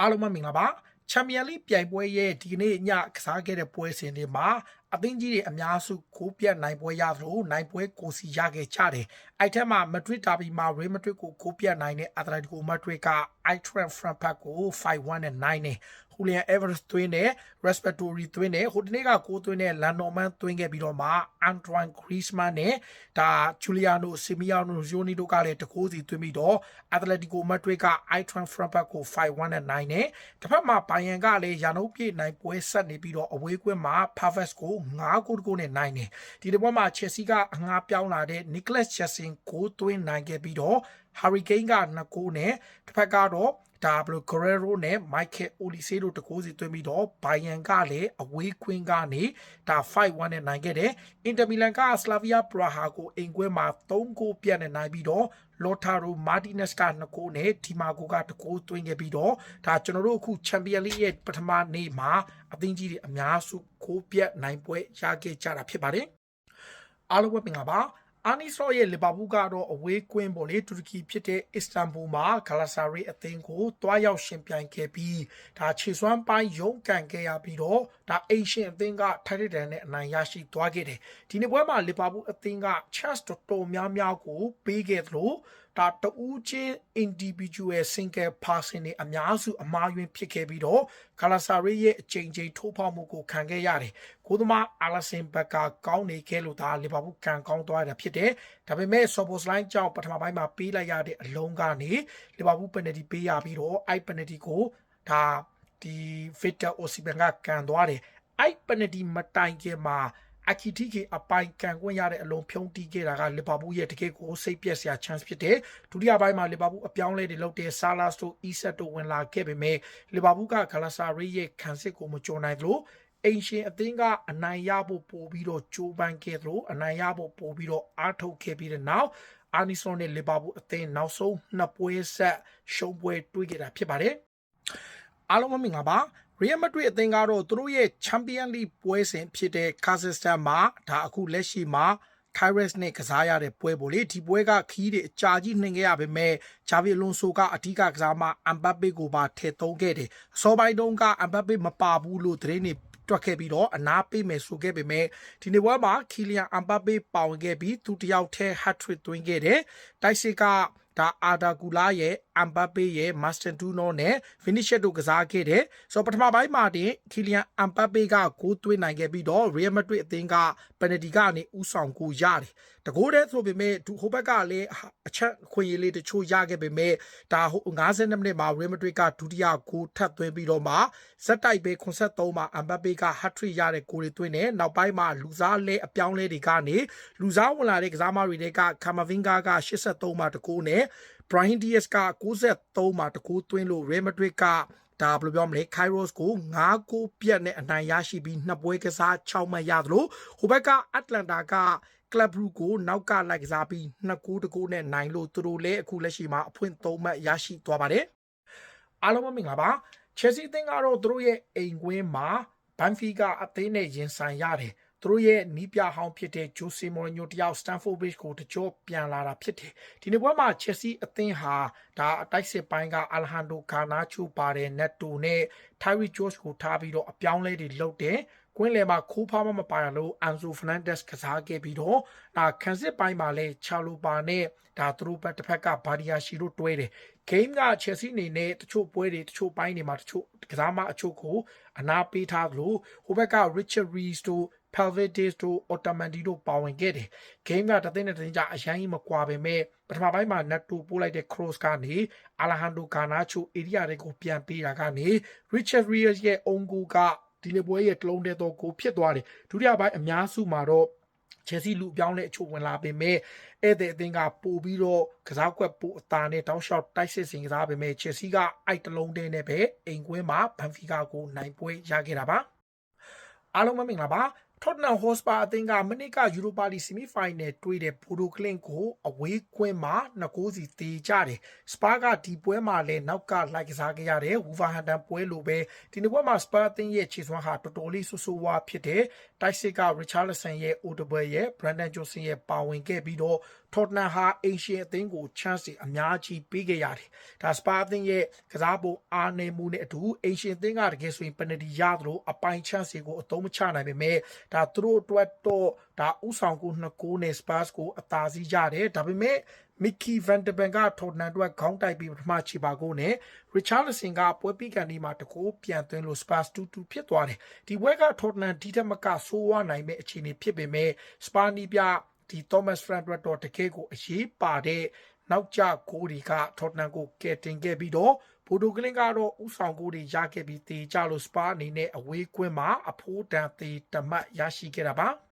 အားလုံးပဲမင်္ဂလာပါချန်ပီယံလိပြိုင်ပွဲရဲ့ဒီကနေ့ညကစားခဲ့တဲ့ပွဲစဉ်တွေမှာအသင်းကြီးတွေအများစုကိုပြတ်နိုင်ပွဲရသလိုနိုင်ပွဲကိုစီရခဲ့ကြတယ်အဲ့ထက်မှာမက်ဒရစ်ဒါဘီမှာရီမက်ဒရစ်ကိုကိုပြတ်နိုင်တဲ့အက်တလက်တီကိုမက်ဒရစ်ကအိုက်ထရန်ဖရန့်ဖတ်ကို5-1နဲ့9နဲ့ ဟူလီယန်အေဗာရက်စ်သွင်းတဲ့ respiratory သွင်းတဲ့ဟိုဒီနေ့ကကိုသွင်းတဲ့လန်နော်မန်သွင်းခဲ့ပြီးတော့မှအန်တွမ်ဂရီးမန်နဲ့ဒါဂျူလီယာနိုဆီမီယာနိုဇိုနီတို့ကလည်းတကိုးစီသွင်းပြီးတော့အက်တလက်တီကိုမက်ဒရစ်ကအိုက်ထရန်ဖရန့်ဖတ်ကို5-1နဲ့9နဲ့တစ်ဖက်မှာဘိုင်ယန်ကလည်းရာနှုန်းပြည့်နိုင်ပွဲဆက်နေပြီးတော့အဝေးကွင်းမှာ Pavas ကို9ဂိုးတကိုးနဲ့နိုင်တယ်ဒီတစ်ပွဲမှာ Chelsea ကအငှားပြောင်းလာတဲ့ Nicholas Jackson ကိုသွင်းနိုင်ခဲ့ပြီးတော့ Hurricane က2ဂိုးနဲ့တစ်ဖက်ကတော့ ဒါဘလိုဂရဲရိုနဲ့မိုက်ကယ်အိုလီဆေးတို့တကိုးစီသွင်းပြီးတော့ဘိုင်ယန်ကလည်းအဝေးခွင်းကနေဒါ5-1နဲ့နိုင်ခဲ့တယ်။အင်တာမီလန်ကစလာဗီယာပရာဟာကိုအိမ်ကွင်းမှာ3ဂိုးပြတ်နဲ့နိုင်ပြီးတော့လော်တာရိုမာတီနက်စ်က2ဂိုးနဲ့ဒီမာကိုက2ဂိုးသွင်းခဲ့ပြီးတော့ဒါကျွန်တော်တို့အခုချန်ပီယံလိရဲ့ပထမနေ့မှာအသင်းကြီးတွေအများစုကိုးပြတ်နိုင်ပွဲရခဲ့ကြတာဖြစ်ပါတယ်။အားလုံးပဲပင်ပါပါ အာနီဆော့ရဲ့လီဗာပူးကတော့အဝေးကွင်းပေါ်လေတူရကီဖြစ်တဲ့အစ္စတန်ဘူလ်မှာဂလာဆာရီအသင်းကိုတွားရောက်ရှင်ပြိုင်ခဲ့ပြီးဒါခြေစွမ်းပိုင်းရုန်းကန်ခဲ့ရပြီးတော့ဒါအိမ်ရှင်အသင်းကထိုက်တန်နဲ့အနိုင်ရရှိသွားခဲ့တယ်ဒီနေ့ပွဲမှာလီဗာပူးအသင်းက chance တော်တော်များများကိုပေးခဲ့သလိုဒါတူးချင်း individual single person တွေအများစုအမားယွင်းဖြစ်ခဲ့ပြီးတော့ဂလာဆာရီရဲ့အချိန်ချင်းထိုးဖောက်မှုကိုခံခဲ့ရတယ်။ကိုသမားအာလဆင်ဘက်ကကောင်းနေခဲ့လို့ဒါလီဗာပူးကန်ကောင်းသွားတာဖြစ်တယ်။ဒါပေမဲ့ဆော်ဘော့စလိုင်းကြောင့်ပထမပိုင်းမှာပေးလိုက်ရတဲ့အလုံးကနေလီဗာပူးပယ်နယ်တီပေးရပြီးတော့အိုက်ပယ်နယ်တီကိုဒါဒီဗစ်တာအိုစီဘန်ကကန်သွားတယ်။အိုက်ပယ်နယ်တီမတိုင်ခင်မှာ အခီတီကေအပိုင်ကန်ခွင့်ရတဲ့အလုံးဖြုံးတီးခဲ့တာကလီဗာပူးရဲ့တကယ်ကိုစိတ်ပြက်စရာ chance ဖြစ်တယ်ဒုတိယပိုင်းမှာလီဗာပူးအပြောင်းလဲတွေလုပ်တဲ့ဆာလာစ်တို့အီဆက်တို့ဝင်လာခဲ့ပေမဲ့လီဗာပူးကဂလာဆာရီရဲ့ခံစစ်ကိုမကျော်နိုင်သလိုအိမ်ရှင်အသင်းကအနိုင်ရဖို့ပို့ပြီးတော့ကြိုးပမ်းခဲ့သလိုအနိုင်ရဖို့ပို့ပြီးတော့အားထုတ်ခဲ့ပြီးတဲ့နောက်အာနီဆိုနဲ့လီဗာပူးအသင်းနောက်ဆုံးနှစ်ပွဲဆက်ရှုံးပွဲတွေ့ခဲ့တာဖြစ်ပါတယ်အားလုံးမင်္ဂလာပါ ရီယယ်မက်ဒရစ်အသင်းကတော့သူတို့ရဲ့ချန်ပီယံလိပွဲစဉ်ဖြစ်တဲ့ကာဇက်စတန်မှာဒါအခုလက်ရှိမှာ Kyrus နဲ့ကစားရတဲ့ပွဲပေါ့လေဒီပွဲကခီးတွေအကြာကြီးနှင်ခဲ့ရပေမဲ့ဂျာဗီလွန်ဆိုကအဓိကကစားမအမ်ဘပ်ပေကိုပါထည့်သုံးခဲ့တယ်အစောပိုင်းတုန်းကအမ်ဘပ်ပေမပါဘူးလို့သတင်းတွေတွက်ခဲ့ပြီးတော့အနာပေးမယ်ဆိုခဲ့ပေမဲ့ဒီနေ့ပွဲမှာခီလီယန်အမ်ဘပ်ပေပါဝင်ခဲ့ပြီးသူတယောက်ထဲ hat trick သွင်းခဲ့တယ်တိုက်စစ်က ဒါအာဒါကူလာရဲ့အမ်ဘပ်ပေရဲ့မာစတန်တူနိုနဲ့ဖီနီရှက်တို့ကစားခဲ့တယ်ဆိုတော့ပထမပိုင်းမှာတင်ခီလီယန်အမ်ဘပ်ပေကဂိုးသွင်းနိုင်ခဲ့ပြီးတော့ရီယယ်မက်ဒရစ်အသင်းကပယ်နတီကနေဥဆောင်ကိုရတယ်တကိုးတည်းဆိုပေမဲ့ဒူဟိုဘက်ကလည်းအချက်ခွင့်ရလေးတချို့ရခဲ့ပေမဲ့ဒါဟို90မိနစ်မှာရီယယ်မက်ဒရစ်ကဒုတိယဂိုးထပ်သွင်းပြီးတော့မှဇက်တိုက်ပဲ83မှာအမ်ဘပ်ပေကဟတ်ထရစ်ရတဲ့ဂိုးတွေသွင်းတယ်နောက်ပိုင်းမှာလူစားလဲအပြောင်းလဲတွေကနေလူစားဝင်လာတဲ့ကစားမတွေကကာမဗင်ဂါက83မှာတကိုးနဲ့ Brian Diaz က93မှာတကူသွင်းလို့ Real Madrid ကဒါဘယ်လိုပြောမလဲ Kairos ကို9ကိုပြတ်နဲ့အနိုင်ရရှိပြီးနှစ်ပွဲကစား6မှတ်ရသလိုဟိုဘက်က Atlanta က Club Brugge ကိုနောက်ကလိုက်ကစားပြီး2ကိုတကိုနဲ့နိုင်လို့သူတို့လည်းအခုလက်ရှိမှာအဖွင့်3မှတ်ရရှိသွားပါတယ်အားလုံးမင်္ဂလာပါ Chelsea အသင်းကတော့သူတို့ရဲ့အိမ်ကွင်းမှာ Benfica အသင်းနဲ့ရင်ဆိုင်ရတယ် သူတို့ရဲ့နီးပြဟောင်းဖြစ်တဲ့ဂျိုစီမော်ညိုတယောက်စတန်ဖို့ဘစ်ကိုတကြောပြန်လာတာဖြစ်တယ်ဒီနေ့ပွဲမှာချက်စီအသင်းဟာဒါအတိုက်စစ်ပိုင်းကအလဟန်ဒိုဂါနာချူပါတယ်နက်တိုနဲ့ထိုင်ရီဂျော့စ်ကိုထားပြီးတော့အပြောင်းလဲတွေလုပ်တယ်ကွင်းလယ်မှာခိုးဖားမမပါရလို့အန်ဆိုဖနန်ဒက်စ်ကစားခဲ့ပြီးတော့ဒါခန်းစစ်ပိုင်းမှာလဲချာလိုပါနဲ့ဒါသူတို့ဘက်တစ်ဖက်ကဘာဒီယာရှီတို့တွဲတယ်ဂိမ်းကချက်စီအနေနဲ့တချို့ပွဲတွေတချို့ပိုင်းတွေမှာတချို့ကစားမအချို့ကိုအနာပေးထားသလိုဟိုဘက်က Richard Rees တို့ Palvides တို့ Ottomandi တို့ပါဝင်ခဲ့တယ်။ game ကတသိန်းနဲ့တသိန်းကြအရင်ကြီးမကွာပေမဲ့ပထမပိုင်းမှာ Netto ပို့လိုက်တဲ့ cross ကနေ Alejandro Garnacho area တွေကိုပြန်ပေးတာကနေ Richard Rios ရဲ့အုံကူကဒီနေ့ပွဲရဲ့တလုံးတဲ့တော့ကိုဖြစ်သွားတယ်။ဒုတိယပိုင်းအများစုမှာတော့ချယ်ဆီလူပြောင်းတဲ့အချို့ဝင်လာပေမဲ့ဧည့်သည်အသင်းကပို့ပြီးတော့ကစားကွက်ပို့အသာနဲ့တောင်းလျှောက်တိုက်စစ်စင်ကစားပေမဲ့ချယ်ဆီကအိုက်တလုံးတဲ့နဲ့ပဲအိမ်ကွင်းမှာဘန်ဖီကာကိုနိုင်ပွဲရခဲ့တာပါအားလုံးမင်္ဂလာပါ Tottenham Hotspur အသင်းကမနစ်ကယူရိုပါလီဆီမီဖိုင်နယ်တွေ့တဲ့ဘူဒိုကလင်ကိုအဝေးကွင်းမှာနှစ်ကိုးစီတေကြတယ်။စပါကဒီပွဲမှာလည်းနောက်ကလိုက်ကစားခဲ့ရတယ်။ဝူဗာဟန်တန်ပွဲလိုပဲဒီနေ့ပွဲမှာစပါအသင်းရဲ့ခြေစွမ်းဟာတော်တော်လေးဆူဆူဝါဖြစ်တဲ့တိုက်စစ်က Richarlison ရဲ့ Odobel ရဲ့ Brandon Johnson ရဲ့ပါဝင်ခဲ့ပြီးတော့ ထော်တနမ်ဟာအိမ်ရှင်အသင်းကို chance တွေအများကြီးပေးခဲ့ရတယ်။ဒါစပါအသင်းရဲ့ကစားပုံအားနည်းမှုနဲ့အတူအိမ်ရှင်အသင်းကတကယ်ဆိုရင် penalty ရသလိုအပိုင် chance တွေကိုအသုံးမချနိုင်ပေမဲ့ဒါသူတို့အတွက်တော့ဒါဥဆောင်ကိုနှစ်ကိုးနဲ့ Spurs ကိုအသာစီးကြတယ်။ဒါပေမဲ့ Mickey Van de Ven ကထော်တနမ်အတွက်ခေါင်းတိုက်ပြီးပထမခြေပါကိုနဲ့ Richarlison ကပွဲပြီးကန်ဒီမှာတကိုးပြန်သွင်းလို့ Spurs 2-2ဖြစ်သွားတယ်။ဒီပွဲကထော်တနမ်ဒီထက်မကဆိုးဝါးနိုင်မဲ့အခြေအနေဖြစ်ပေမဲ့ Spurs နီးပြ ဒီ Thomas Frank အတွက်တော့တကယ်ကိုအရေးပါတဲ့နောက်ကျဂိုးတွေကထော်တနမ်ကိုကယ်တင်ခဲ့ပြီးတော့ဘိုဒိုကလင်ကတော့ဥဆောင်ဂိုးတွေရခဲ့ပြီးတေကြလို့ Spurs အနေနဲ့အဝေးကွင်းမှာအဖိုးတန်သေးတမတ်ရရှိခဲ့တာပါ။